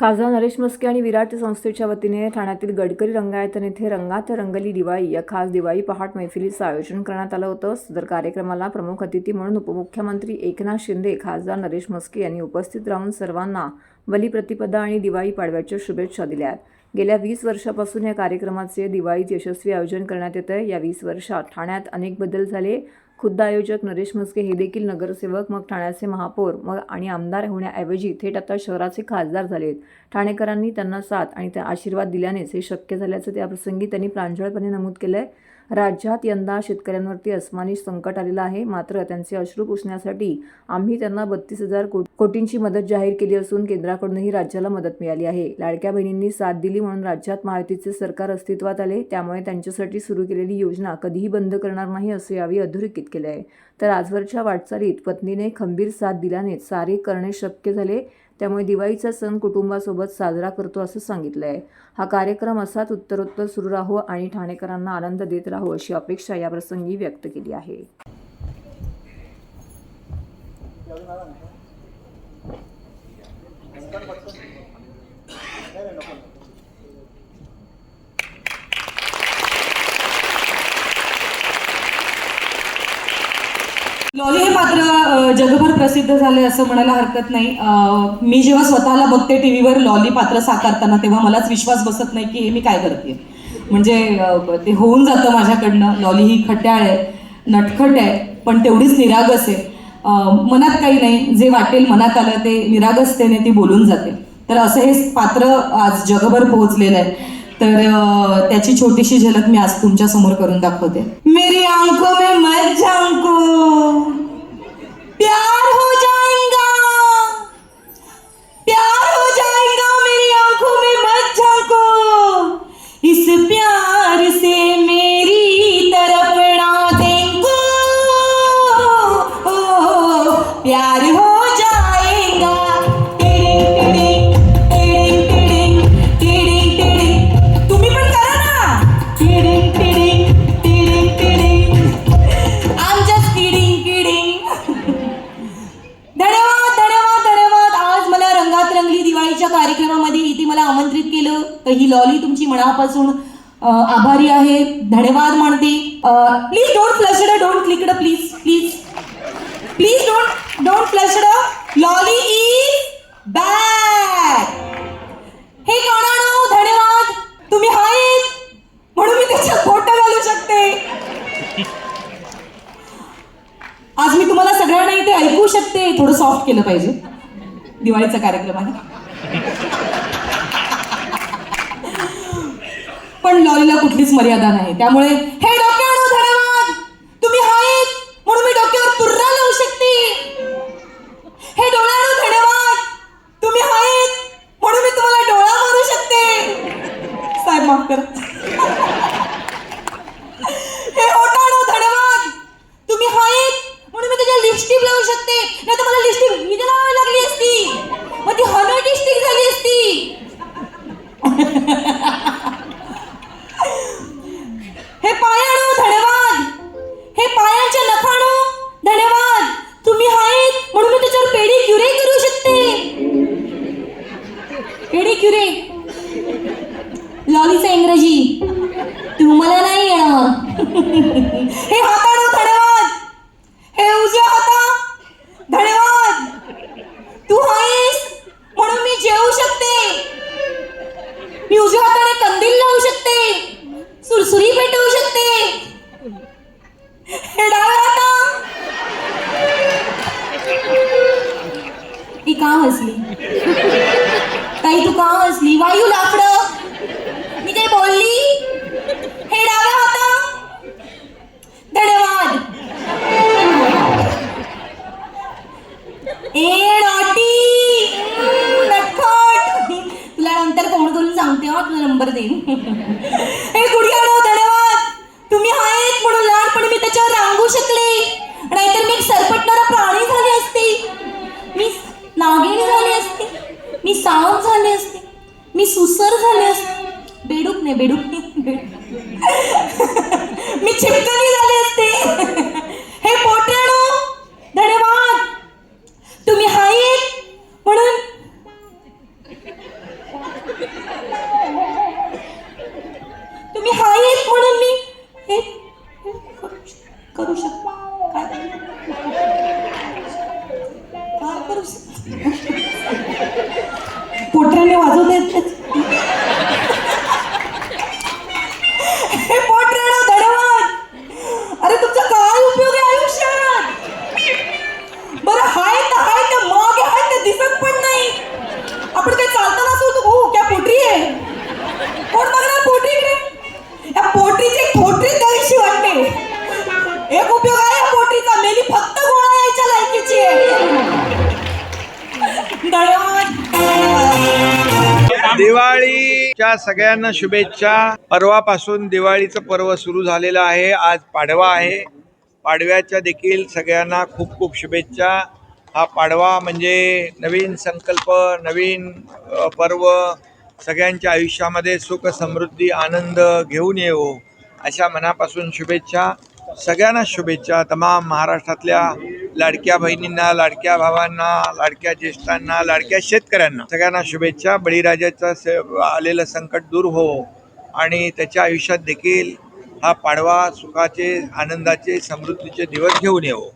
खासदार नरेश मस्के आणि विराट संस्थेच्या वतीने ठाण्यातील गडकरी रंगायतन येथे रंगात रंगली दिवाळी या खास दिवाळी पहाट मैफिलीचं आयोजन करण्यात आलं होतं. सदर कार्यक्रमाला प्रमुख अतिथी म्हणून उपमुख्यमंत्री एकनाथ शिंदे खासदार नरेश मस्के यांनी उपस्थित राहून सर्वांना बलिप्रतिपदा आणि दिवाळी पाडव्याच्या शुभेच्छा दिल्या गेल्या वीस वर्षापासून या कार्यक्रमाचे दिवाळीत यशस्वी आयोजन करण्यात येतं या वीस वर्षात ठाण्यात अनेक बदल झाले. खुद्द आयोजक नरेश मस्के हे देखील नगरसेवक मग ठाण्याचे महापौर मग आणि आमदार होण्याऐवजी थेट आता शहराचे खासदार झाले आहेत. ठाणेकरांनी त्यांना साथ आणि त्या आशीर्वाद दिल्यानेच हे शक्य झाल्याचं त्याप्रसंगी त्यांनी प्रांजळपणे नमूद केलं आहे राज्यात यंदा शेतकऱ्यांवरती अस्मानी संकट आलेलं आहे. मात्र त्यांचे अश्रू पुसण्यासाठी आम्ही त्यांना बत्तीस हजार कोटींची मदत जाहीर केली असून केंद्राकडूनही राज्याला मदत मिळाली आहे. लाडक्या बहिणींनी साथ दिली म्हणून राज्यात महायुतीचे सरकार अस्तित्वात आले. त्यामुळे त्यांच्यासाठी सुरू केलेली योजना कधीही बंद करणार नाही असं यावेळी अधोरेखित केलं आहे. तर आजवरच्या वाटचालीत पत्नीने खंबीर साथ दिल्याने सारे करणे शक्य झाले. त्यामुळे दिवाळीचा सण कुटुंबासोबत साजरा करतो असं सांगितलं आहे हा कार्यक्रम असाच उत्तरोत्तर सुरू राहो आणि ठाणेकरांना आनंद देत राहो अशी अपेक्षा याप्रसंगी व्यक्त केली आहे लॉली हे पात्र जगभर प्रसिद्ध झाले असं म्हणायला हरकत नाही. मी जेव्हा स्वतःला बघते टी व्हीवर लॉली पात्र साकारताना तेव्हा मलाच विश्वास बसत नाही की हे मी काय करते म्हणजे ते होऊन जातं माझ्याकडनं. लॉली ही खट्याळ आहे नटखट आहे पण तेवढीच निरागस आहे. मनात काही नाही. जे वाटेल मनात आलं ते निरागसतेने ती बोलून जाते. तर असं हे पात्र आज जगभर पोहोचलेलं आहे. तर त्याची छोटीशी झलक मी आज तुमच्यासमोर करून दाखवते. मेरी आंखों में मत झांको प्यार हो जा कार्यक्रमामध्ये इथे मला आमंत्रित केलं. तर ही लॉली तुमची मनापासून आभारी आहे. धन्यवाद मानते. Please don't flush don't click please please please don't don't flush lolly is back हे गाणं धन्यवाद. तुम्ही आहेत. म्हणून मी त्याच्यात फोटो घालू शकते. आज मी तुम्हाला सगळ्यांना इथे ऐकू शकते. थोडं सॉफ्ट केलं पाहिजे. दिवाळीचा कार्यक्रम आहे पण लॉलीला कुठलीच मर्यादा नाही. त्यामुळे हे डोक्यावर धन्यवाद तुम्ही आहेत म्हणून मी डोक्यावर तुर्रा लावू शकते. हे डोळ्यावर धन्यवाद तुम्ही आहेत म्हणून मी तुम्हाला डोळा मारू शकते. साहेब माफ करा. हे हाताळू धन्यवाद हे उजव्या हाता. धन्यवाद तू आहेस म्हणून मी जेवू शकते. मी उजव्या हाताने कंदील लावू शकते. सुरसुरी पेटवू शकते. हे डाव्या हाता. ती का हसली? ताई तू का हसली? वायू लाकडं. नाही बेडू मी चिमकली झाले असते. हे पोटेडो धन्यवाद. तुम्ही हाय म्हणून. तुम्ही हाय म्हणून मी करू शकतो. दिवाळीच्या सगळ्यांना शुभेच्छा. परवापासून दिवाळीचं पर्व सुरू झालेलं आहे. आज पाडवा आहे. पाडव्याच्या देखील सगळ्यांना खूप खूप शुभेच्छा. हा पाडवा म्हणजे नवीन संकल्प नवीन पर्व सगळ्यांच्या आयुष्यामध्ये सुख समृद्धी आनंद घेऊन येवो अशा मनापासून शुभेच्छा. सगळ्यांना शुभेच्छा. तमाम महाराष्ट्रातल्या लाडक्या बहिणींना लाडक्या भावांना लाडक्या ज्येष्ठांना लाडक्या शेतकऱ्यांना सगळ्यांना शुभेच्छा. बळीराजाचं से आलेलं संकट दूर हो आणि त्याच्या आयुष्यात देखील हा पाडवा सुखाचे आनंदाचे समृद्धीचे दिवस घेऊन येवो.